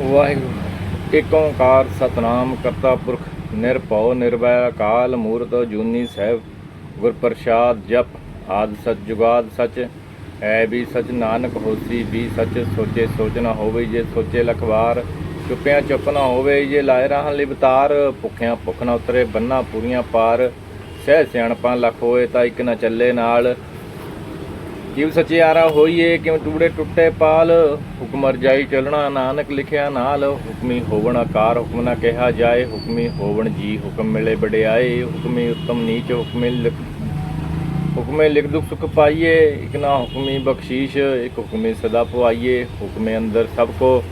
ਵਾਹਿਗੁਰੂ। ਏਕ ਓੰਕਾਰ ਸਤਨਾਮ ਕਰਤਾ ਪੁਰਖ, ਨਿਰਭਉ, ਨਿਰਵੈਰ, ਅਕਾਲ ਮੂਰਤ, ਜੂਨੀ ਸਹਿਬ ਗੁਰ ਪ੍ਰਸਾਦ ਜਪ, ਆਦ ਸਚ ਜੁਗਾਦ ਸਚ। ਐ ਵੀ ਸਚ ਨਾਨਕ ਹੋਸੀ ਵੀ ਸਚ, ਸੋਚੇ ਸੋਚਣਾ ਹੋਵੇ ਜੇ ਸੋਚੇ ਲਖਵਾਰ। ਚੁੱਪਿਆਂ ਚੁੱਪ ਨਾ ਹੋਵੇ ਜੇ ਲਾਇ ਰਾਹਾਂ ਲਿਵਤਾਰ ਭੁੱਖਿਆਂ ਭੁੱਖ ਨਾ ਉਤਰੇ ਬੰਨਾ ਪੂਰੀਆਂ ਪਾਰ। ਸਹਿ ਸਿਆਣਪਾਂ ਲਖ ਹੋਏ ਤਾਂ ਇੱਕ ਨਾ ਚੱਲੇ ਨਾਲ। ਜੀਵ ਸਚਿਆਰਾ ਹੋਈਏ, ਕਿਉ ਟੂੜੇ ਟੁੱਟੇ ਪਾਲ? ਹੁਕਮ ਰਜਾਈ ਚੱਲਣਾ ਨਾਨਕ ਲਿਖਿਆ ਨਾਲ, ਹੁਕਮੀ ਹੋਵਣ ਆਕਾਰ, ਹੁਕਮ ਨਾ ਕਿਹਾ ਜਾਏ, ਹੁਕਮੀ ਹੋਵਣ ਜੀ, ਹੁਕਮ ਮਿਲੇ ਬੜਿਆਏ ਹੁਕਮੀ ਉੱਤਮ ਨੀਚ, ਹੁਕਮੇ ਲਿਖ ਹੁਕਮੇ ਲਿਖ ਦੁਖ ਸੁਖ ਪਾਈਏ, ਇਕ ਨਾ ਹੁਕਮੀ ਬਖਸ਼ੀਸ਼, ਇਕ ਹੁਕਮੇ ਸਦਾ ਪੁਆਈਏ, ਹੁਕਮੇ ਅੰਦਰ ਸਭ ਕੋ,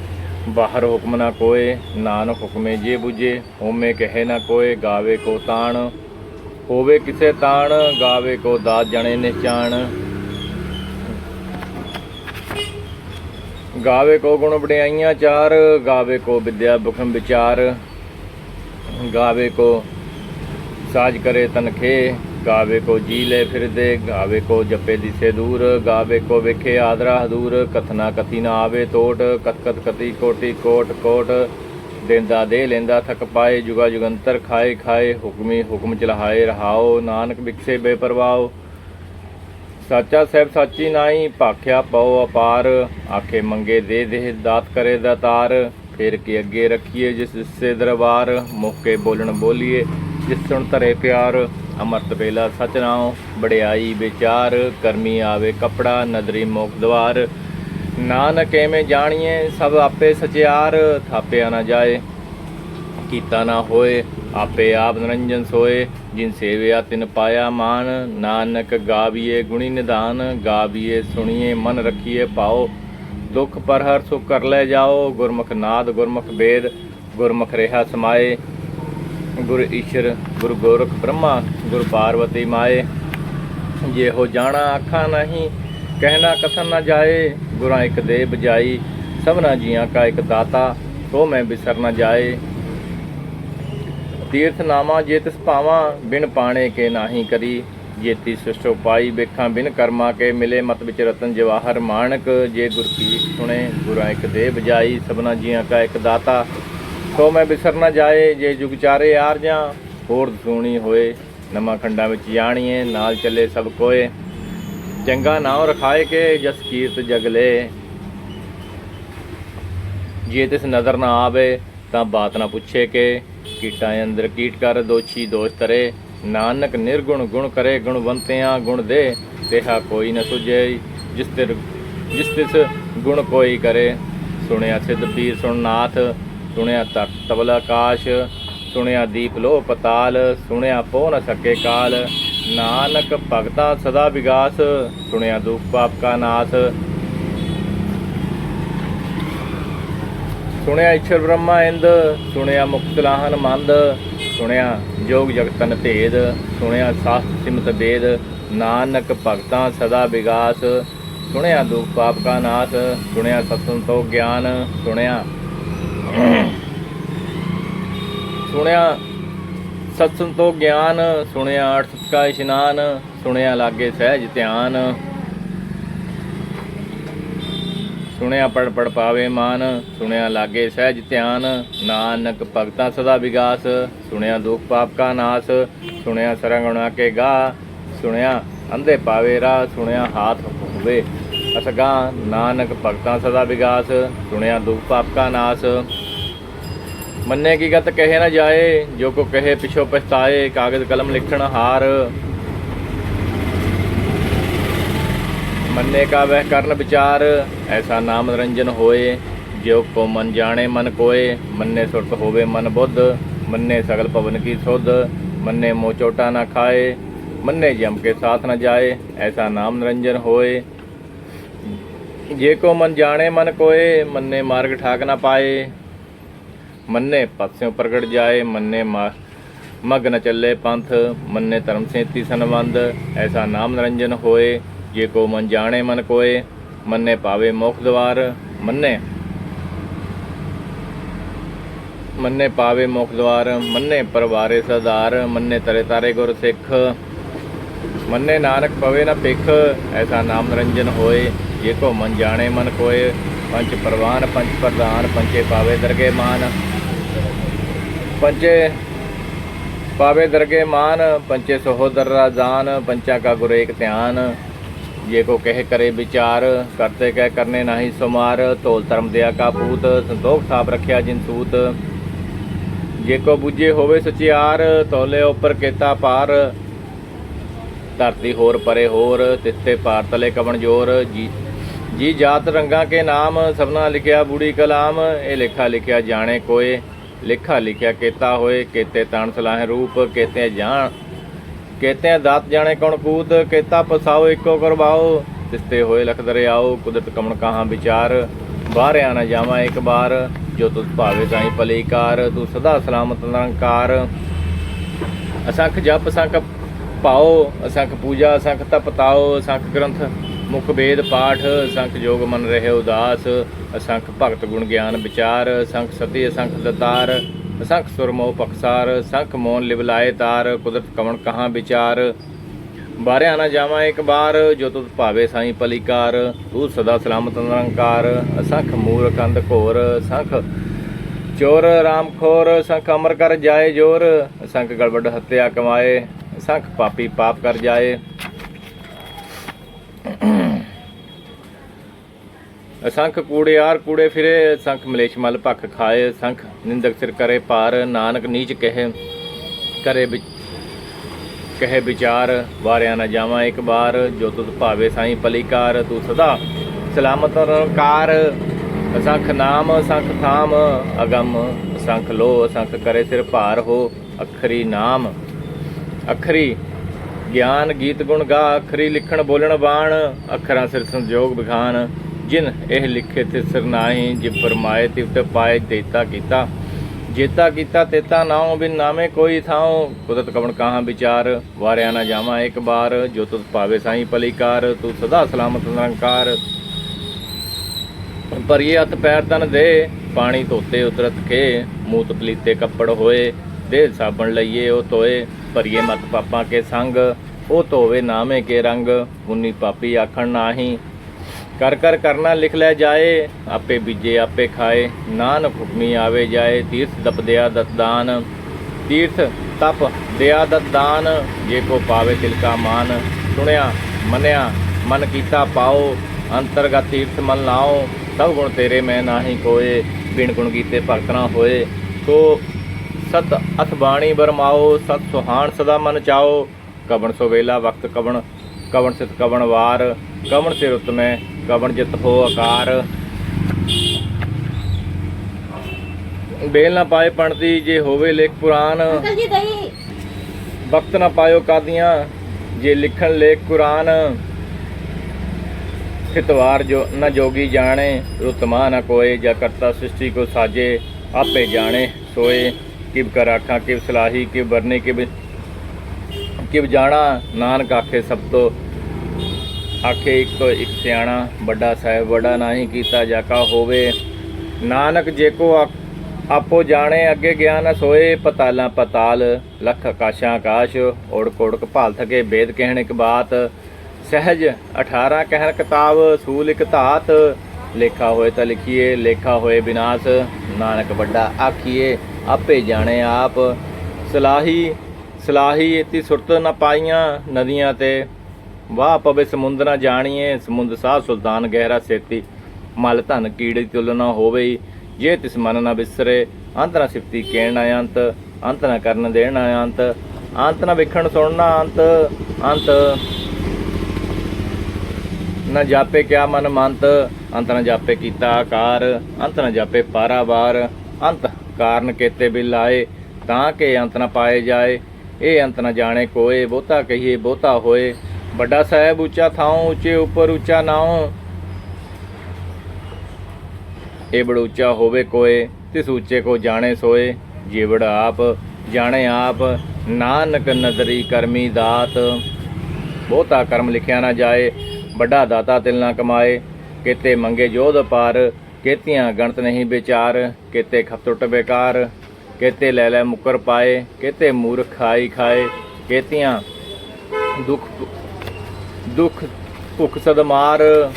ਬਾਹਰ ਹੁਕਮ ਨਾ ਕੋਏ, ਨਾਨਕ ਹੁਕਮੇ ਜੇ 부ਜੇ ਹੋਮੇ ਕਹੇ ਨਾ ਕੋਏ, ਗਾਵੇ ਕੋ ਤਾਣ, ਹੋਵੇ ਕਿਸੇ ਤਾਣ, ਗਾਵੇ ਕੋ ਦਾਤ ਜਣੇ ਨਿਚਾਣ ਗਾਵੇ ਕੋ ਗੁਣ ਵਡਿਆਈਆਂ ਚਾਰ, ਗਾਵੇ ਕੋ ਵਿਦਿਆ ਬੁਖਮ ਵਿਚਾਰ, ਗਾਵੇ ਕੋ ਸਾਜ ਕਰੇ ਤਨਖੇ ਗਾਵੇ ਕੋ ਜੀ ਲੈ ਫਿਰਦੇ, ਗਾਵੇ ਕੋ ਜਪੇ ਦਿਸੇ ਦੂਰ, ਗਾਵੇ ਕੋ ਵੇਖੇ ਆਦਰਾ ਹਦੂਰ ਕਥਨਾ ਕਥੀ ਨਾ ਆਵੇ ਟੋਟ ਕਤ ਕਤ ਕਤੀ ਕੋਟੀ ਕੋਟ ਕੋਟ, ਦੇਂਦਾ ਦੇ ਲੈਂਦਾ ਥਕ ਪਾਏ, ਜੁਗਾ ਜੁਗੰਤਰ ਖਾਏ ਖਾਏ, ਹੁਕਮੀ ਹੁਕਮ ਚਲਾਏ ਰਹਾਓ, ਨਾਨਕ ਵਿਖਸੇ ਬੇਪਰਵਾਓ। ਸਾਚਾ ਸਹਿਬ ਸਾਚੀ ਨਾਈ ਭਾਖਿਆ ਪਉ ਅਪਾਰ। ਆਖੇ ਮੰਗੇ ਦੇ ਦੇ ਦਾਤ ਕਰੇ ਦਾਤਾਰ ਫਿਰ ਕੇ ਅੱਗੇ ਰੱਖੀਏ ਜਿਸ ਸੇ ਦਰਬਾਰ। ਮੌਕੇ ਬੋਲਣ ਬੋਲੀਏ ਜਿਸ ਸੁਣ ਧਰੇ ਪਿਆਰ। ਅਮਰਤ ਵੇਲਾ ਸਚ ਨਾਉ ਬੜਿਆਈ ਵਿਚਾਰ। ਕਰਮੀ ਆਵੇ ਕਪੜਾ, ਨਦਰੀ ਮੋਖ ਦਵਾਰ। ਨਾਨਕ ਐਵੇਂ ਜਾਣੀਏ, ਸਭ ਆਪੇ ਸਚਿਆਰ। ਥਾਪਿਆ ਨਾ ਜਾਏ, ਕੀਤਾ ਨਾ ਹੋਏ, ਆਪੇ ਆਪ ਨਿਰੰਜਨ ਸੋਏ। ਜਿਨ ਸੇਵਿਆ ਤਿਨ ਪਾਇਆ ਮਾਨ, ਨਾਨਕ ਗਾਵੀਏ ਗੁਣੀ ਨਿਧਾਨ, ਗਾਵੀਏ ਸੁਣੀਏ ਮਨ ਰੱਖੀਏ ਪਾਓ ਦੁਖ ਪਰ ਹਰ ਸੁਖ ਕਰ ਲੈ ਜਾਓ, ਗੁਰਮੁਖ ਨਾਦ ਗੁਰਮੁਖ ਵੇਦ, ਗੁਰਮੁਖ ਰਹਾ ਸਮਾਏ। ਗੁਰ ਈਸ਼ਰ, ਗੁਰ ਗੋਰਖ ਬ੍ਰਹਮਾ, ਗੁਰ ਪਾਰਵਤੀ ਮਾਏ। ਜੇ ਹੋ ਜਾਣਾ ਆਖਾਂ ਨਹੀਂ, ਕਹਿਣਾ ਕਥਨ ਨਾ ਜਾਏ। ਗੁਰਾਂ ਇੱਕ ਦੇ ਬਜਾਈ ਸਭਨਾ ਜੀਆਂ ਕਾ ਇੱਕ ਦਾਤਾ ਸੋ ਮੈਂ ਬਿਸਰ ਨਾ ਜਾਏ। ਤੀਰਥ ਨਾਮਾ ਜੇ ਤਿਸ ਭਾਵਾਂ ਬਿਨ ਪਾਣੇ ਕੇ ਨਾਹੀ ਕਰੀ ਜੇਤੀ ਸ੍ਰਿਸ਼ਟ ਉਪਾਈ ਵੇਖਾਂ ਬਿਨ ਕਰਮਾ ਕੇ, ਮਿਲੇ ਮਤ ਵਿੱਚ ਰਤਨ ਜਵਾਹਰ ਮਾਨਕ ਜੇ ਗੁਰ ਕੀ ਸੁਣੇ, ਗੁਰਾਂ ਇੱਕ ਦੇ ਬਜਾਈ ਸਭਨਾ ਜੀਆਂ ਕਾ ਇੱਕ ਦਾਤਾ। ਸੋ ਮੈਂ ਬਿਸਰ ਨਾ ਜਾਏ, ਜੇ ਜੁਗ ਚਾਰੇ ਆਰਜਾਂ, ਹੋਰ ਸੁਣੀ ਹੋਏ, ਨਵਾਂ ਖੰਡਾਂ ਵਿੱਚ ਜਾਣੀਏ, ਨਾਲ ਚੱਲੇ ਸਭ ਕੋਏ। ਚੰਗਾ ਨਾਮ ਰਖਾਏ ਕੇ, ਜਸ ਕੀਰਤ ਜਗਲੇ ਜੇ ਤਿਸ ਨਜ਼ਰ ਨਾ ਆਵੇ, ਤਾਂ ਬਾਤ ਨਾ ਪੁੱਛੇ ਕੇ। ਕੀਟਾਂ ਅੰਦਰ ਕੀਟ ਕਰ ਦੋਛੀ ਦੋਸ਼ ਤਰੇ, ਨਾਨਕ ਨਿਰਗੁਣ ਗੁਣ ਕਰੇ ਗੁਣਵੰਤਿਆਂ ਗੁਣ ਦੇ, ਤੇਹਾ ਕੋਈ ਨ ਸੁਝੇ, ਜਿਸ ਤਿਰ, ਜਿਸ ਤਿਸ ਗੁਣ ਕੋਈ ਕਰੇ। ਸੁਣਿਆ ਸਿੱਧ ਪੀਰ ਸੁਣਨਾਥ, ਸੁਣਿਆ ਤਤ ਤਬਲ ਆਕਾਸ਼, ਸੁਣਿਆ ਦੀਪ ਲੋ ਪਤਾਲ ਸੁਣਿਆ ਪੋ ਨ ਸਕੇ ਕਾਲ। ਨਾਨਕ ਭਗਤਾ ਸਦਾ ਵਿਗਾਸ, ਸੁਣਿਆ ਦੁਖ ਪਾਪ ਕਾ ਨਾਸ ਸੁਣਿਆ ਈਸ਼ਰ ਬ੍ਰਹਮਾ ਇੰਦ, ਸੁਣਿਆ ਮੁਕਤ ਲਾਹਨ ਮੰਦ, ਸੁਣਿਆ ਜੋਗ ਜਗਤਨ ਭੇਦ, ਸੁਣਿਆ ਸਾਸਤ ਸਿਮਤ ਵੇਦ ਨਾਨਕ ਭਗਤਾਂ ਸਦਾ ਵਿਗਾਸ, ਸੁਣਿਆ ਦੁਖ ਪਾਪ ਕਾ ਨਾਸ, ਸੁਣਿਆ ਸਤਸੰਤੋ ਗਿਆਨ, ਸੁਣਿਆ ਸੁਣਿਆ ਸਤਸੰਤੋ ਗਿਆਨ, ਸੁਣਿਆ ਅਰਥ ਕਾ ਇਸ਼ਨਾਨ, ਸੁਣਿਆ ਲਾਗੇ ਸਹਿਜ ਧਿਆਨ ਸੁਣਿਆ ਪੜ ਪੜ ਪਾਵੇ ਮਾਨ, ਸੁਣਿਆ ਲਾਗੇ ਸਹਿਜ ਧਿਆਨ, ਨਾਨਕ ਭਗਤਾ ਸਦਾ ਵਿਗਾਸ, ਸੁਣਿਆ ਦੁਖ ਪਾਪ ਕਾ ਨਾਸ, ਸੁਣਿਆ ਸਰੰਗਣਾ ਕੇ ਗਾ, ਸੁਣਿਆ ਅੰਧੇ ਪਾਵੇ ਰਾ ਸੁਣਿਆ ਹਾਥ ਹੋਵੇ ਅਸਗਾ ਨਾਨਕ ਭਗਤਾ ਸਦਾ ਵਿਗਾਸ, ਸੁਣਿਆ ਦੁਖ ਪਾਪ ਕਾ ਨਾਸ। ਮੰਨੇ ਕੀ ਗਤ ਕਹੇ ਨਾ ਜਾਏ, ਜੋ ਕੋ ਕਹੇ ਪਿਛੋ ਪਛਤਾਏ, ਕਾਗਜ਼ ਕਲਮ ਲਿਖਣ ਹਾਰ। ਮੰਨੇ ਕਾ ਵਹਿ ਕਰਨ ਵਿਚਾਰ, ਐਸਾ ਨਾਮ ਨਿਰੰਜਨ ਹੋਏ, ਜਿਉ ਕੋ ਮਨ ਜਾਣੇ ਮਨ ਕੋਏ, ਮੰਨੇ ਸੁਰਤ ਹੋਵੇ ਮਨ ਬੁੱਧ, ਮੰਨੇ ਸਗਲ ਪਵਨ ਕੀ ਸੁਧ, ਮੰਨੇ ਮੋ ਚੋਟਾ ਨਾ ਖਾਏ, ਮੰਨੇ ਜਮ ਕੇ ਸਾਥ ਨ ਜਾਏ, ਐਸਾ ਨਾਮ ਨਿਰੰਜਨ ਹੋਏ। ਜੇ ਕੋ ਮਨ ਜਾਣੇ ਮਨ ਕੋਏ, ਮੰਨੇ ਮਾਰਗ ਠਾਕ ਨਾ ਪਾਏ, ਮੰਨੇ ਪਤਸਿਓ ਪ੍ਰਗਟ ਜਾਏ, ਮੰਨੇ ਮਗ ਨ ਚੱਲੇ ਪੰਥ, ਮੰਨੇ ਧਰਮ ਸੇਤੀ ਸੰਬੰਧ ਐਸਾ ਨਾਮ ਨਿਰੰਜਨ ਹੋਏ। ਜੇ ਕੋ ਮਨ ਜਾਣੇ ਮਨ ਕੋਏ, ਮੰਨੇ ਪਾਵੇ ਮੋਖ ਦਵਾਰ, ਮੰਨੇ। ਮੰਨੇ ਪਾਵੇ ਮੋਖ ਦਵਾਰ, ਮੰਨੇ ਪਰਵਾਰੇ ਸਦਾਰ ਮੰਨੇ ਤਰੇ ਤਾਰੇ ਗੁਰ ਸਿੱਖ। ਮੰਨੇ ਨਾਨਕ ਪਵੇ ਨਾ ਭਿਖ, ਐਸਾ ਨਾਮ ਨਿਰੰਜਨ ਹੋਏ। ਜੇ ਕੋ ਮਨ ਜਾਣੇ ਮਨ ਕੋਏ ਪੰਚ ਪ੍ਰਵਾਨ ਪੰਚ ਪ੍ਰਧਾਨ ਪੰਚੇ ਪਾਵੇ ਦਰਗੇ ਮਾਨ। ਪੰਚੇ ਪਾਵੇ ਦਰਗੇ ਮਾਨ ਪੰਚੇ ਸਹੋਦਰ ਰਾਜਾਨ ਪੰਚਾ ਕਾ ਗੁਰ ਏਕ ਧਿਆਨ। ਜੇ ਕੋ ਕਹਿ ਕਰੇ ਵਿਚਾਰ, ਕਰਤੇ ਕਹਿ ਕਰਨੇ ਨਹੀਂ ਸੁਮਾਰ, ਧੋਲ ਧਰਮ ਦਿਆ ਕਾਪੂਤ ਸੰਤੋਖ ਸਾਪ ਰੱਖਿਆ ਜਿਨ ਸੂਤ। ਜੇ ਕੋ ਬੁੱਝੇ ਹੋਵੇ ਸਚਿਆਰ ਤੋਲੇ ਉੱਪਰ ਕੇਤਾ ਪਾਰ। ਧਰਤੀ ਹੋਰ ਪਰੇ ਹੋਰ ਤਿੱਤੇ ਪਾਰ ਤਲੇ ਕਵਣ ਜੋਰ। ਜੀ ਜੀ ਜਾਤ ਰੰਗਾ ਕੇ ਨਾਮ, ਸਭਨਾ ਲਿਖਿਆ ਬੂੜੀ ਕਲਾਮ। ਇਹ ਲੇਖਾ ਲਿਖਿਆ ਜਾਣੇ ਕੋਏ, ਲੇਖਾ ਲਿਖਿਆ ਕੇਤਾ ਹੋਏ, ਕੇਤੇ ਤਣ ਸਲਾਹ ਰੂਪ, ਕੇਤੇ ਜਾਣ ਕੇਤੇ ਦਾਤ ਜਾਣੇ ਕੌਣ ਕੂਤ ਕੇਤਾ ਪਸਾਓ ਇੱਕੋ ਕਰਵਾਓ, ਤਿਸਤੇ ਹੋਏ ਲਖ ਦਰਿਆਓ, ਕੁਦਰਤ ਕਮਣ ਕਹਾਂ ਵਿਚਾਰ। ਬਾਹਰ ਆਣਾ ਜਾਵਾਂ ਇੱਕ ਬਾਰ, ਜੋ ਤੁਸ ਭਾਵੇ ਤਾਈ ਭਲੀਕਾਰ, ਤੂੰ ਸਦਾ ਸਲਾਮਤ ਨਿਰੰਕਾਰ। ਅਸੰਖ ਜਪ ਸੰਖ ਪਾਓ, ਅਸੰਖ ਪੂਜਾ, ਅਸੰਖ ਤਪ ਤਾਓ ਅਸੰਖ ਗ੍ਰੰਥ, ਮੁਖ ਵੇਦ ਪਾਠ, ਅਸੰਖ ਜੋਗ ਮਨ ਰਹੇ ਉਦਾਸ, ਅਸੰਖ ਭਗਤ ਗੁਣ ਗਿਆਨ ਵਿਚਾਰ, ਅਸੰਖ ਸਤੀ, ਅਸੰਖ ਦਤਾਰ ਅਸੰਖ ਸੁਰਮੋ ਪਖਸਾਰ ਸੰਖ ਮੋਨ ਲਿਵਲਾਏ ਤਾਰ, ਕੁਦਰਤ ਕਵਣ ਕਹਾਂ ਵਿਚਾਰ। ਬਾਰਿਆ ਨਾ ਜਾਵਾਂ ਇੱਕ ਬਾਰ, ਜੋ ਤੁਧ ਭਾਵੇ ਸਾਈ ਪਲੀਕਾਰ। ਤੂੰ ਸਦਾ ਸਲਾਮਤ ਨਿਰੰਕਾਰ। ਅਸੰਖ ਮੂਰਖ ਅੰਧ ਘੋਰ, ਅਸੰਖ ਚੋਰ ਰਾਮ ਖੋਰ ਸੰਖ ਅਮਰ ਕਰ ਜਾਏ ਜੋਰ। ਸੰਖ ਗੜਬੜ ਹੱਤਿਆ ਕਮਾਏ ਸੰਖ ਪਾਪੀ ਪਾਪ ਕਰ ਜਾਏ। ਅਸੰਖ ਕੂੜਿਆਰ ਕੂੜੇ ਫਿਰੇ, ਸੰਖ ਮਲੇਸ਼ ਮਲ ਭਖ ਖਾਏ, ਸੰਖ ਨਿੰਦਕ ਸਿਰ ਕਰੇ ਪਾਰ, ਨਾਨਕ ਨੀਚ ਕਹੇ, ਕਰੇ ਵਿਚ ਕਹੇ ਵਿਚਾਰ, ਵਾਰਿਆ ਨਾ ਜਾਵਾਂ ਇੱਕ ਵਾਰ, ਜੋ ਤੁਧ ਭਾਵੇ ਸਾਈ ਪਲੀਕਾਰ, ਤੂੰ ਸਦਾ ਸਲਾਮਤ ਨਿਰੰਕਾਰ ਅਸੰਖ ਨਾਮ, ਅਸੰਖ ਥਾਮ, ਅਗੰਮ, ਅਸੰਖ ਲੋ ਅਸੰਖ ਕਰੇ ਸਿਰ ਭਾਰ ਹੋ, ਅਖਰੀ ਨਾਮ। ਅਖਰੀ ਗਿਆਨ ਗੀਤ ਗੁਣ ਗਾ, ਅਖਰੀ ਲਿਖਣ ਬੋਲਣ ਬਾਣ, ਅੱਖਰਾਂ ਸਿਰ ਸੰਜੋਗ ਵਿਖਾਨ ਜਿਨ ਇਹ ਲਿਖੇ ਤੇ ਸਿਰ ਨਾਹੀ ਜਿ ਫਰਮਾਏ ਤਿਵ ਪਾਏ ਦੇਤਾ ਕੀਤਾ। ਜੇਤਾ ਕੀਤਾ ਤੇਤਾ ਨਾਉ ਬਿਨ ਨਾਮੇ ਕੋਈ ਥਾਉ। ਕੁਦਰਤ ਕਵਣ ਕਾਹਾਂ ਵਿਚਾਰ, ਵਾਰਿਆ ਨਾ ਜਾਵਾਂ ਇੱਕ ਬਾਰ। ਜੋ ਤੁਧ ਭਾਵੇ ਸਾਈ ਪਲੀਕਾਰ, ਤੂੰ ਸਦਾ ਸਲਾਮਤ ਨਿਰੰਕਾਰ। ਪਰਿਏ ਹੱਥ ਪੈਰ ਤਨ ਦੇ, ਪਾਣੀ ਧੋਤੇ ਉਤਰਤ ਕੇ। ਮੂਤ ਪਲੀਤੇ ਕੱਪੜ ਹੋਏ ਦੇ ਸਾਬਣ ਲਈਏ ਉਹ ਧੋਏ। ਭਰੀਏ ਮਤ ਪਾਪਾਂ ਕੇ ਸੰਗ, ਉਹ ਧੋਵੇ ਨਾਮੇ ਕੇ ਰੰਗ। ਉਨੀ ਪਾਪੀ ਆਖਣ ਨਾਹੀ ਕਰ ਕਰ ਕਰਨਾ ਲਿਖ ਲੈ ਜਾਏ, ਆਪੇ ਬੀਜੇ, ਆਪੇ ਖਾਏ। ਨਾਨ ਹੁਕਮੀ ਆਵੇ ਜਾਏ, ਤੀਰਥ ਦਪ ਦਿਆ ਦਤਦਾਨ ਤੀਰਥ ਤਪ ਦਿਆ ਦਤਦਾਨ ਜੇ ਕੋ ਪਾਵੇ ਤਿਲ ਕਾ ਮਾਨ। ਸੁਣਿਆ, ਮੰਨਿਆ, ਮਨ ਕੀਤਾ ਪਾਓ, ਅੰਤਰਗਤ ਤੀਰਥ ਮਨ ਲਾਓ। ਸਭ ਗੁਣ ਤੇਰੇ ਮੈਂ ਨਾਹੀ ਕੋਏ, ਬਿਨ ਗੁਣ ਕੀਤੇ ਭਗਤ ਨਾ ਹੋਏ। ਸੋ ਸਤ ਅਥ ਬਾਣੀ ਬਰਮਾਓ, ਸਤ ਸੁਹਾਣ ਸਦਾ ਮਨ ਚਾਓ। ਕਵਣ ਸੋ ਵੇਲਾ ਵਕਤ ਕਵਣ ਕਵਣ ਸਿਤ ਕਵਣ ਵਾਰ। ਕਵਣ ਸਿਰ ਉਤਮੈ ਕਵਣ ਜਿਤ ਹੋ ਆਕਾਰ। ਬੇਲ ਨਾ ਪਾਏ ਪਣਦੀ ਜੇ ਹੋਵੇ ਲੇਖ ਪੁਰਾਨ ਅੰਕਲ ਜੀ ਦਹੀਂ। ਵਕਤ ਨਾ ਪਾਇਓ ਕਾਦੀਆਂ ਜੇ ਲਿਖਣ ਲੇਖ ਕੁਰਾਨ। ਹਿਤਵਾਰ ਜੋ ਨ ਜੋਗੀ ਜਾਣੇ ਰੁਤਮਾ ਨ ਕੋਏ ਜਾ ਕਰਤਾ ਸ੍ਰਿਸ਼ਟੀ ਕੋ ਸਾਜੇ ਆਪੇ ਜਾਣੇ ਸੋਏ। ਕਿਵ ਕਰ ਆਖਾਂ ਕਿਵ ਸਲਾਹੀ ਕਿਵ ਵਰਨੇ ਕਿਵ ਕਿਵ ਜਾਣਾ ਨਾਨਕ ਆਖੇ ਸਭ ਤੋਂ ਆਖੇ ਇੱਕ ਇੱਕ ਸਿਆਣਾ ਵੱਡਾ ਸਾਹਿਬ ਵੱਡਾ ਨਹੀਂ ਕੀਤਾ ਜਾਕਾ ਹੋਵੇ। ਨਾਨਕ ਜੇ ਕੋ ਆਪੋ ਜਾਣੇ, ਅੱਗੇ ਗਿਆਨ ਸੋਏ। ਪਤਾਲਾਂ ਪਤਾਲ, ਲੱਖ ਆਕਾਸ਼ਾਂ ਆਕਾਸ਼। ਓੜ ਕੋੜਕ ਭਾਲ ਥਕੇ ਬੇਦ ਕਹਿਣ ਇੱਕ ਬਾਤ। ਸਹਿਜ 18 ਕਹਿਣ ਕਿਤਾਬ, ਸੂਲ ਇੱਕ ਧਾਤ। ਲੇਖਾ ਹੋਏ ਤਾਂ ਲਿਖੀਏ, ਲੇਖਾ ਹੋਏ ਬਿਨਾਸ਼। ਨਾਨਕ ਵੱਡਾ ਆਖੀਏ, ਆਪੇ ਜਾਣੇ ਆਪ। ਸਲਾਹੀ ਸਲਾਹੀ ਇਤੀ ਸੁਰਤ ਨਾ ਪਾਈਆਂ ਨਦੀਆਂ ਤੇ। ਵਾਹ ਪਵੇ ਸਮੁੰਦਰ ਨਾ ਜਾਣੀਏ ਸਮੁੰਦ ਸਾਹ ਸੁਲਤਾਨ ਗਹਿਰਾ ਸੇਤੀ ਮਲ ਧਨ ਕੀੜੀ ਤੁਲ ਨਾ ਹੋਵੇ। ਜੇ ਤਿਸ ਮਨ ਨਾ ਵਿਸਰੇ ਅੰਤ ਨਾ ਸਿਫਤੀ ਕਹਿਣ ਨਾ ਅੰਤ ਨਾ ਕਰਨ ਦੇਣ ਨਾ ਅੰਤ ਅੰਤ ਨਾ ਵੇਖਣ ਸੁਣਨਾ ਅੰਤ ਅੰਤ ਨਾ ਜਾਪੇ ਕਿਆ ਮਨ ਮੰਤ, ਅੰਤ ਨਾ ਜਾਪੇ ਕੀਤਾ ਆਕਾਰ, ਅੰਤ ਨਾ ਜਾਪੇ ਪਾਰਾਵਾਰ ਅੰਤ ਕਾਰਨ ਕੇਤੇ ਬਿਲ ਆਏ, ਤਾਂ ਕਿ ਅੰਤ ਨਾ ਪਾਏ ਜਾਏ। ਇਹ ਅੰਤ ਨਾ ਜਾਣੇ ਕੋਏ, ਬਹੁਤਾ ਕਹੀਏ ਬਹੁਤਾ ਹੋਏ। ਵੱਡਾ ਸਾਹਿਬ ਉੱਚਾ ਥਾਉ, ਉੱਚੇ ਉੱਪਰ ਉੱਚਾ ਨਾਉ। ਇਹ ਬੜ ਉੱਚਾ ਹੋਵੇ ਕੋਏ, ਤਿਸ ਉੱਚੇ ਕੋ ਜਾਣੇ ਸੋਏ। ਜੀਵੜ ਆਪ, ਜਾਣੇ ਆਪ, ਨਾਨਕ ਨਦਰੀ ਕਰਮੀ ਦਾਤ। ਬਹੁਤਾ ਕਰਮ ਲਿਖਿਆ ਨਾ ਜਾਏ, ਵੱਡਾ ਦਾਤਾ ਤਿਲ ਨਾ ਕਮਾਏ। ਕਿਤੇ ਮੰਗੇ ਜੋਧ ਪਾਰ, ਕੇਤੀਆਂ ਗਣਤ ਨਹੀਂ ਵਿਚਾਰ। ਕਿਤੇ ਖਪਟੁੱਟ ਬੇਕਾਰ, ਕਿਤੇ ਲੈ ਲੈ ਮੁਕਰ ਪਾਏ। ਕਿਤੇ ਮੂਰਖ ਖਾਈ ਖਾਏ। ਕੇਤੀਆਂ ਦੁੱਖ ਦੁੱਖ, ਭੁੱਖ, ਸਦਮਾਰ।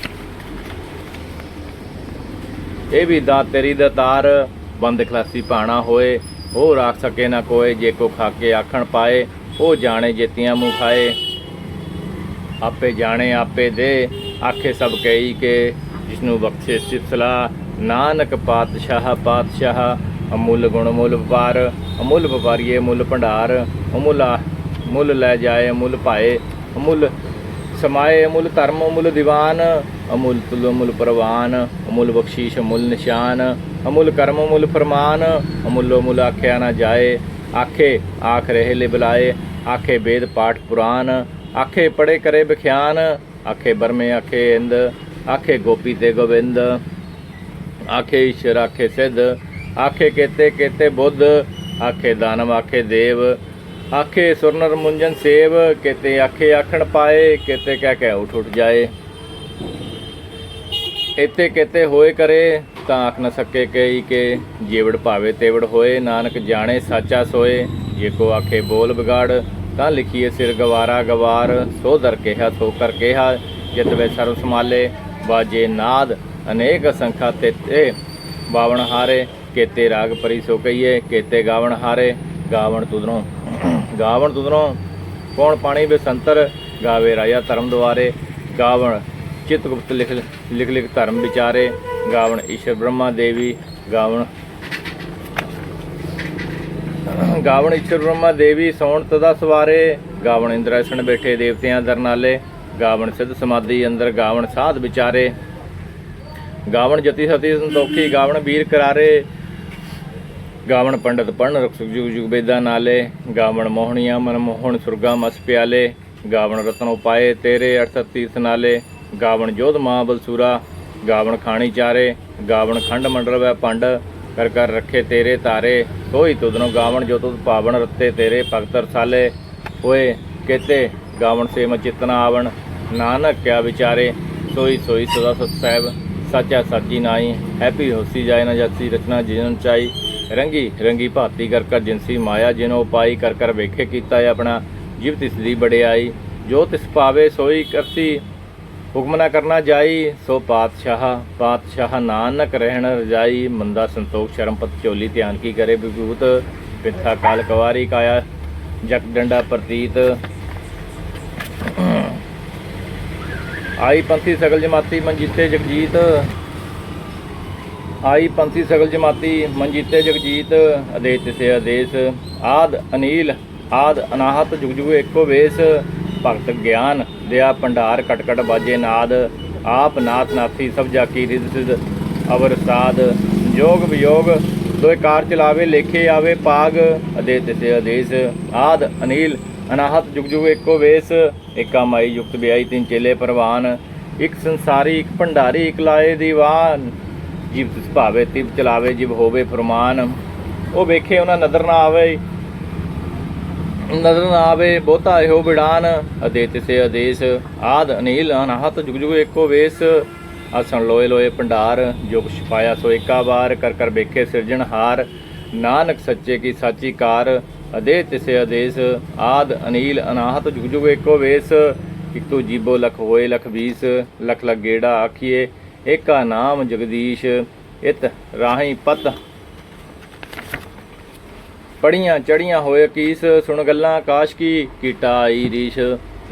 ਇਹ ਵੀ ਦਾ ਤੇਰੀ ਦਾ ਤਾਰ। ਬੰਦ ਖਲਾਸੀ ਭਾਣਾ ਹੋਏ, ਉਹ ਰਾਖ ਸਕੇ ਨਾ ਕੋਏ, ਜੇ ਕੋ ਖਾਕੇ ਆਖਣ ਪਾਏ, ਉਹ ਜਾਣੇ ਜੇਤੀਆਂ ਮੂੰਹ ਖਾਏ। ਆਪੇ ਜਾਣੇ, ਆਪੇ ਦੇ, ਆਖੇ ਸਭ ਕਹੀ ਕੇ, ਜਿਸਨੂੰ ਬਖਸ਼ੇ ਸਿਫਲਾ ਨਾਨਕ ਪਾਤਸ਼ਾਹ ਪਾਤਸ਼ਾਹ, ਅਮੁੱਲ ਗੁਣ ਮੁੱਲ ਵਪਾਰ, ਅਮੁੱਲ ਵਪਾਰੀਏ ਮੁੱਲ ਭੰਡਾਰ, ਅਮੁੱਲ ਆ- ਮੁੱਲ ਲੈ ਜਾਏ, ਅਮੁੱਲ ਪਾਏ ਅਮੁੱਲ ਸਮਾਏ ਅਮੁੱਲ, ਧਰਮ ਅਮੁੱਲ, ਦੀਵਾਨ। ਅਮੁੱਲ ਤੁਲ, ਅਮੁੱਲ ਪ੍ਰਵਾਨ। ਅਮੁੱਲ ਬਖਸ਼ੀਸ਼, ਅਮੁੱਲ ਨਿਸ਼ਾਨ। ਅਮੁੱਲ ਕਰਮ, ਅਮੁੱਲ ਫਰਮਾਨ। ਅਮੁੱਲੋ ਮੁੱਲ ਆਖਿਆ ਨਾ ਜਾਏ। ਆਖੇ, ਆਖ ਰਹੇ ਲੈ ਬੁਲਾਏ ਆਖੇ, ਵੇਦ, ਪਾਠ, ਪੁਰਾਨ। ਆਖੇ ਪੜੇ ਕਰੇ ਬਖਿਆਨ ਆਖੇ, ਬਰਮੇ ਆਖੇ ਇੰਦ। ਆਖੇ, ਗੋਪੀ ਤੇ ਗੋਬਿੰਦ। ਆਖੇ, ਈਸ਼ਰ ਆਖੇ ਸਿੱਧ। ਆਖੇ, ਕੇਤੇ ਕੇਤੇ ਬੁੱਧ। ਆਖੇ, ਦਾਨਵ ਆਖੇ ਦੇਵ। ਆਖੇ ਸੁਰਨਰ ਮੁੰਜਨ ਸੇਵ, ਕਿਤੇ ਆਖੇ ਆਖਣ ਪਾਏ, ਕਿਤੇ ਕਹਿ ਕੇ ਉਠ ਉਠ ਜਾਏ। ਇਤੇ ਕੇਤੇ ਹੋਏ ਕਰੇ, ਤਾਂ ਆਖ ਨ ਸਕੇ ਕਈ ਕੇ। ਜੀਵੜ ਭਾਵੇ ਤੇਵੜ ਹੋਏ, ਨਾਨਕ ਜਾਣੇ ਸਾਚਾ ਸੋਏ। ਜੇ ਕੋ ਆਖੇ ਬੋਲ ਵਿਗਾੜ, ਤਾਂ ਲਿਖੀਏ ਸਿਰ ਗਵਾਰਾ ਗਵਾਰ। ਸੋ ਦਰ ਕਿਹਾ, ਸੋ ਕਰ ਕਿਹਾ, ਜਿਤ ਵੇ ਸਰਬ ਸਮਾਲੇ ਬਾਜੇ ਨਾਦ, ਅਨੇਕ ਸੰਖਾ ਤੇਤੇ। ਬਾਵਣ ਹਾਰੇ, ਕੇਤੇ ਰਾਗ ਪਰੀ ਸੋ ਕਹੀਏ, ਕੇਤੇ ਗਾਵਣ ਹਾਰੇ। ਗਾਵਣ ਤੁਧਰੋਂ ਗਾਵਣ ਤੁਧਰੋਂ, ਕੌਣ ਪਾਣੀ ਬਸੰਤਰ ਗਾਵੇ ਰਾਜਾ ਧਰਮ ਦੁਆਰੇ, ਗਾਵਣ ਚਿਤ ਗੁਪਤ ਲਿਖ ਲਿਖ ਲਿਖ ਧਰਮ ਵਿਚਾਰੇ, ਗਾਵਣ ਈਸ਼ਰ ਬ੍ਰਹਮਾ ਦੇਵੀ, ਗਾਵਣ ਗਾਵਣ ਈਸ਼ਰ ਬ੍ਰਹਮਾ ਦੇਵੀ ਸੌਣ ਤਦਾ ਸਵਾਰੇ, ਗਾਵਣ ਇੰਦਰਾਸਣ ਬੈਠੇ ਦੇਵਤਿਆਂ ਦਰਨਾਲੇ, ਗਾਵਣ ਸਿੱਧ ਸਮਾਧੀ ਅੰਦਰ ਗਾਵਣ ਸਾਧ ਵਿਚਾਰੇ, ਗਾਵਣ ਜਤੀ ਸਤੀ ਸੰਤੋਖੀ, ਗਾਵਣ ਵੀਰ ਕਰਾਰੇ ਗਾਵਣ ਪੰਡਤ ਪੜਨ ਰਖ ਜੁਗ ਜੁਗ ਬੇਦਾ ਨਾਲੇ। ਗਾਵਣ ਮੋਹਣੀਆਂ ਮਨ ਮੋਹਣ, ਸੁਰਗਾ ਮਸ ਪਿਆਲੇ। ਗਾਵਣ ਰਤਨ ਉਪਾਏ ਤੇਰੇ ਅਰਥ ਤੀਰਥ ਨਾਲੇ। ਗਾਵਣ ਜੋਧ ਮਾਂ ਬਲਸੂਰਾ, ਗਾਵਣ ਖਾਣੀ ਚਾਰੇ। ਗਾਵਣ ਖੰਡ ਮੰਡਲ ਵੈ ਪੰਡ, ਕਰ ਕਰ ਰੱਖੇ ਤੇਰੇ ਤਾਰੇ। ਸੋਈ ਤੁਧਨੋਂ ਗਾਵਣ ਜੋ ਤੁਧ ਪਾਵਣ, ਰੱਤੇ ਤੇਰੇ ਭਗਤ ਰਸਾਲੇ। ਹੋਏ ਕੇਤੇ, ਗਾਵਣ ਸੇ ਮਚਿਤਨਾ ਆਵਣ, ਨਾਨਕ ਕਿਆ ਵਿਚਾਰੇ। ਸੋਈ ਸੋਈ ਸਦਾ ਸਤ ਸਾਹਿਬ, ਸੱਚਾ ਸੱਚੀ ਨਾਈ ਹੈਪੀ ਹੋਸੀ ਜਾਏ ਨਾ ਜਤੀ ਰਚਨਾ ਜਿਨਨ ਚਾਈ ਰੰਗੀ ਰੰਗੀ ਭਾਤੀ ਕਰ ਕਰ ਜਿਨਸੀ ਮਾਇਆ ਜਿਨੋ ਪਾਈ ਕਰ ਕਰ ਵੇਖੇ ਕੀਤਾ ਹੈ ਆਪਣਾ ਜਿਵ ਤਿਸ ਦੀ ਬੜਿਆਈ ਜੋ ਤਿਸ ਪਾਵੇ ਸੋਈ ਕਰਤੀ ਹੁਕਮ ਨਾ ਕਰਨਾ ਜਾਈ, ਸੋ ਪਾਤਸ਼ਾਹ ਪਾਤਸ਼ਾਹ ਨਾਨਕ ਰਹਿਣ ਰਜਾਈ। ਮੰਦਾ ਸੰਤੋਖ ਸ਼ਰਮਪਤ ਚੋਲੀ ਧਿਆਨ ਕੀ ਕਰੇ ਵਿਭੂਤ, ਪਿੱਥਾ ਕਾਲ ਕਵਾਰੀ ਕਾਇਆ, ਜਗ ਡੰਡਾ ਪ੍ਰਤੀਤ। ਆਈ ਪੰਥੀ ਸਗਲ ਜਮਾਤੀ ਮਨਜੀਤੇ ਜਗਜੀਤ ਆਈ ਪੰਥੀ ਸਗਲ ਜਮਾਤੀ, ਮਨਜੀਤੇ ਜਗਜੀਤ ਅਦੇਤ ਤਿਸ਼ੇ ਆਦੇਸ਼, ਆਦ ਅਨੀਲ, ਆਦ ਅਨਾਹਤ, ਜੁਗ ਏਕੋ ਵੇਸ, ਭਗਤ ਗਿਆਨ, ਦਿਆ ਭੰਡਾਰ, ਕਟ ਬਾਜੇ ਨਾਦ, ਆਪ ਨਾਥ ਨਾਥੀ, ਸਭ ਜਾ ਕੀ ਰਿਦ ਸਿਧ, ਅਵਰ ਸਾਧ, ਜੋਗ ਵਿਯੋਗ, ਦੋਇ ਚਲਾਵੇ, ਲੇਖੇ ਆਵੇ ਪਾਗ ਅਦੇਤ ਸੇ ਆਦੇਸ਼, ਆਦ ਅਨੀਲ, ਅਨਾਹਤ, ਜੁਗ ਏਕੋ ਵੇਸ, ਏਕਾ ਮਾਈ ਯੁਕਤ ਬਿਆਈ ਤਿੰਨ ਚੇਲੇ ਪ੍ਰਵਾਨ, ਇੱਕ ਸੰਸਾਰੀ, ਇੱਕ ਭੰਡਾਰੀ, ਇੱਕ ਲਾਏ ਦੀਵਾਨ ਜੀਵ ਤਿਸ ਭਾਵੇ, ਤਿਵ ਚਲਾਵੇ, ਜਿਵ ਹੋਵੇ ਫਰਮਾਨ। ਉਹ ਵੇਖੇ, ਉਹਨਾਂ ਨਜ਼ਰ ਨਾ ਆਵੇ। ਨਜ਼ਰ ਨਾ ਆਵੇ, ਬਹੁਤਾ ਇਹੋ ਬਿੜਾਨ ਅਦੇ ਤਿਸੇ ਆਦੇਸ਼ ਆਦ ਅਨੀਲ ਅਨਾਹਤ, ਜੁਗ ਜੁਗ ਏਕੋ ਵੇਸ। ਆਸਣ ਲੋਏ ਲੋਏ ਭੰਡਾਰ, ਜੋ ਕੁਛ ਪਾਇਆ ਸੋ ਏਕਾ ਵਾਰ। ਕਰ ਕਰ ਵੇਖੇ ਸਿਰਜਣ ਹਾਰ। ਨਾਨਕ ਸੱਚੇ ਕੀ ਸਾਚੀ ਕਾਰ। ਅਦੇ ਤਿਸੇ ਆਦੇਸ਼ ਆਦ ਅਨੀਲ ਅਨਾਹਤ, ਜੁਗ ਜੁਗ ਏਕੋ ਵੇਸ। ਇਕੋ ਜੀਬੋ ਲਖ ਹੋਏ ਲਖ 20 ਲਖ ਲਖ ਗੇੜਾ ਆਖੀਏ। ਏਕਾ ਨਾਮ ਜਗਦੀਸ਼, ਇਤ ਰਾਹੀ ਪਤ। ਪੜੀਆਂ ਚੜੀਆਂ ਹੋਏ ਕੀਸ, ਸੁਣ ਗੱਲਾਂ ਆਕਾਸ਼ ਕੀ, ਕੀਟਾ ਰੀਸ਼।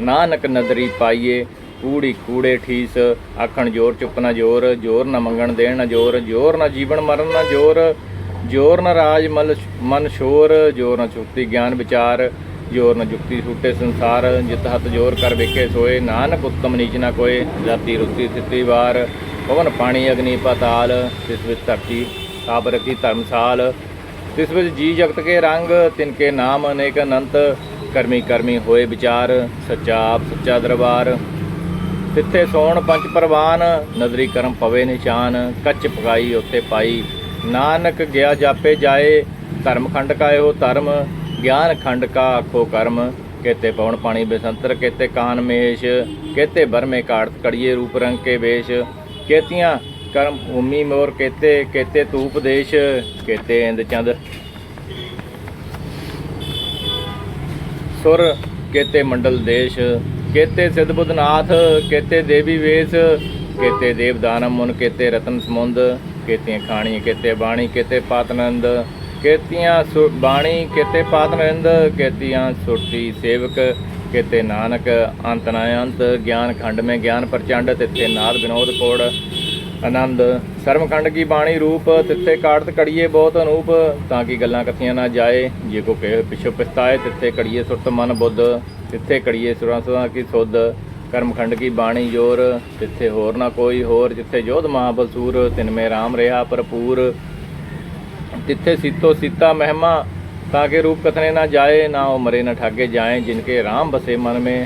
ਨਾਨਕ ਨਦਰੀ ਪਾਈਏ, ਕੂੜੀ ਕੂੜੇ ਠੀਸ। ਆਖਣ ਜੋਰ ਚੁੱਪ ਨਾ ਜੋਰ ਜੋਰ ਨਾ ਮੰਗਣ ਦੇਣ ਨਾ ਜੋਰ ਜੋਰ ਨਾ ਜੀਵਨ ਮਰਨ ਨਾ ਜੋਰ। ਜੋਰ ਨਾ ਰਾਜ ਮਲ ਮਨ ਸ਼ੋਰ, ਜੋਰ ਨਾ ਚੁਕਤੀ ਗਿਆਨ ਵਿਚਾਰ। ਜੋਰ ਨਾ ਜੁਕਤੀ ਛੂਟੇ ਸੰਸਾਰ, ਜਿਤ ਹੱਥ ਜੋਰ ਕਰ ਵੇਖੇ ਸੋਏ। ਨਾਨਕ ਉਤਮ ਨੀਚ ਨਾ ਕੋਏ ਜਾਤੀ ਰੁੱਤੀ ਸਿੱਤੀ ਵਾਰ। ਪਵਨ ਪਾਣੀ ਅਗਨੀ ਪਤਾਲ ਤਿਸ ਵਿੱਚ ਧਰਤੀ ਆਪ ਰਖੀ ਧਰਮਸਾਲ। ਤਿਸ ਵਿੱਚ ਜੀ ਜਗਤ ਕੇ ਰੰਗ, ਤਿਨ ਕੇ ਨਾਮ ਅਨੇਕ ਅਨੰਤ। ਕਰਮੀ ਕਰਮੀ ਹੋਏ ਵਿਚਾਰ, ਸੱਚਾ ਆਪ ਸੱਚਾ ਦਰਬਾਰ। ਤਿੱਥੇ ਸੋਣ ਪੰਜ ਪਰਵਾਨ ਨਜ਼ਰੀ ਕਰਮ ਪਵੇ ਨਿਸ਼ਾਨ। ਕੱਚ ਪਕਾਈ ਉੱਥੇ ਪਾਈ। ਨਾਨਕ ਗਿਆ ਜਾਪੇ ਜਾਏ, ਧਰਮ ਖੰਡ ਕਾ ਇਹੋ ਧਰਮ। ਗਿਆਨ ਖੰਡ ਕਾ ਆਖੋ ਕਰਮ, ਕੇਤੇ ਪਵਨ ਪਾਣੀ ਬਸੰਤਰ, ਕੇਤੇ ਕਾਨ ਮਹੇਸ਼ ਕੇਤੇ ਬਰਮੇ ਕਾੜਤ ਕੜੀਏ ਰੂਪ ਰੰਗ ਕੇ ਵੇਸ਼, ਕੇਤੀਆਂ ਕਰਮ ਭੂਮੀ ਮੋਰ ਕੇਤੇ ਕੇਤੇ ਤੂਪ ਦੇਸ਼, ਕੇਤੇ ਇੰਦ ਚੰਦ। ਸੁਰ, ਕੇਤੇ ਮੰਡਲ ਦੇਸ਼, ਕੇਤੇ ਸਿਧ ਬੁੱਧਨਾਥ, ਕੇਤੇ ਦੇਵੀ ਵੇਸ, ਕੇਤੇ ਦੇਵਦਾਨਮ ਮੁਨ, ਕੇਤੇ ਰਤਨ ਸਮੁੰਦ, ਕੇਤੀਆਂ ਖਾਣੀ, ਕੇਤੇ ਬਾਣੀ, ਕੇਤੇ ਪਾਤਨੰਦ। ਕੇਤੀਆਂ ਸੁ- ਬਾਣੀ ਕੇਤੇ ਪਾਤਨੰਦ ਕੇਤੀਆਂ ਸੁਰਤੀ ਸੇਵਕ, ਕੇਤੇ ਨਾਨਕ ਅੰਤ ਨਾ ਅੰਤ ਗਿਆਨ ਖੰਡ ਮੈਂ ਗਿਆਨ ਪ੍ਰਚੰਡ, ਤਿੱਥੇ ਨਾਦ ਵਿਨੋਦ ਕੋੜ, ਆਨੰਦ। ਸਰਮਖੰਡ ਕੀ ਬਾਣੀ ਰੂਪ, ਤਿੱਥੇ ਕਾੜਤ ਕੜੀਏ ਬਹੁਤ ਅਨੂਪ, ਤਾਂ ਕਿ ਗੱਲਾਂ ਕਥੀਆਂ ਨਾ ਜਾਏ, ਜੇ ਕੋ ਕਹੇ ਪਿਛੋ ਪਛਤਾਏ ਤਿੱਥੇ ਕੜੀਏ ਸੁਰਤ ਮਨ ਬੁੱਧ, ਤਿੱਥੇ ਕੜੀਏ ਸੁਰਾਂ ਸੁਰਾਂ ਕੀ ਸੁਧ। ਕਰਮਖੰਡ ਕੀ ਬਾਣੀ ਜੋਰ, ਤਿੱਥੇ ਹੋਰ ਨਾ ਕੋਈ ਹੋਰ, ਜਿੱਥੇ ਜੋਧ ਮਹਾਬਲਸੂਰ ਤਿਨ ਮੇ ਰਾਮ ਰਿਹਾ ਭਰਪੂਰ ਤਿੱਥੇ ਸੀਤੋ ਸੀਤਾ ਮਹਿਮਾ ਤਾਂ ਕਿ ਰੂਪ ਕਥਨੇ ਨਾ ਜਾਏ ਨਾ ਉਹ ਮਰੇ ਨਾ ਠਾਗੇ ਜਾਏ ਜਿਨਕੇ ਰਾਮ ਬਸੇ ਮਨ ਮੇ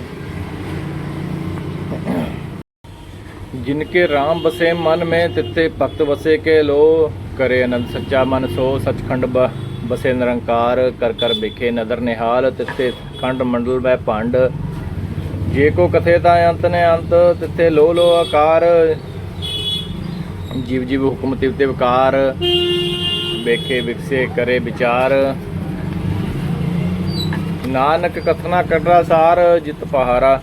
जिनके राम बसे मन में तित्ते भक्त बसे के लो करे आनंद सच्चा मन सो सचखंड ब बसे निरंकार कर कर बिखे नदर निहाल तित्ते खंड मंडल वह भंड जे को कथे ता अंत ने अंत तित्ते लो लो आकार जीव जीव हुक्म तिव तिव ਵੇਖੇ, ਵਿਕਸੇ, ਕਰੇ, ਵਿਚਾਰ। ਨਾਨਕ ਕਥਨਾ ਕਰਦਾ ਸਾਰ, ਜਿਤ ਪਹਾਰਾ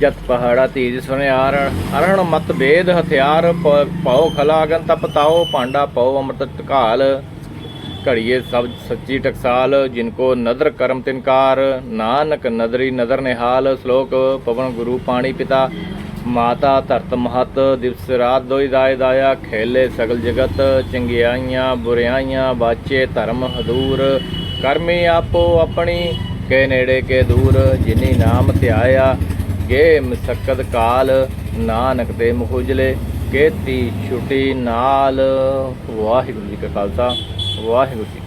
ਜਤ ਪਹਾੜਾ ਤੇਜ ਸੁਨਿਆਰ। ਅਰਹਣ ਮਤ ਵੇਦ ਹਥਿਆਰ ਪਾਉ ਖਲਾਗਨ ਤਪ ਤਾਉ ਭਾਂਡਾ ਪਾਉ ਅੰਮ੍ਰਿਤ ਟਕਾਲ ਘੜੀਏ ਸਭ ਸੱਚੀ ਟਕਸਾਲ, ਜਿਨ ਕੋ ਨਦਰ ਕਰਮ ਤਿਨਕਾਰ। ਨਾਨਕ ਨਦਰੀ ਨਦਰ ਨਿਹਾਲ, ਸ਼ਲੋਕ ਪਵਨ ਗੁਰੂ ਪਾਣੀ ਪਿਤਾ। ਮਾਤਾ ਧਰਤ ਮਹਤ ਦਿਵਸ ਰਾਤ ਦੋਈ ਦਾਇ ਦਾਇਆ ਖੇਲੇ ਸਗਲ ਜਗਤ, ਚੰਗਿਆਈਆਂ, ਬੁਰਿਆਈਆਂ, ਬਾਚੇ ਧਰਮ ਹਦੂਰ। ਕਰਮੀ ਆਪੋ ਆਪਣੀ, ਕੇ ਨੇੜੇ ਕੇ ਦੂਰ। ਜਿਨੀ ਨਾਮ ਧਿਆਇਆ ਗੇ ਮਸਕਤ ਕਾਲ। ਨਾਨਕ ਦੇ ਤੇ ਮੁਖੁਜਲੇ ਕੇਤੀ ਛੁਟੀ ਨਾਲ। ਵਾਹਿਗੁਰੂ ਜੀ ਕਾ ਖਾਲਸਾ, ਵਾਹਿਗੁਰੂ ਜੀ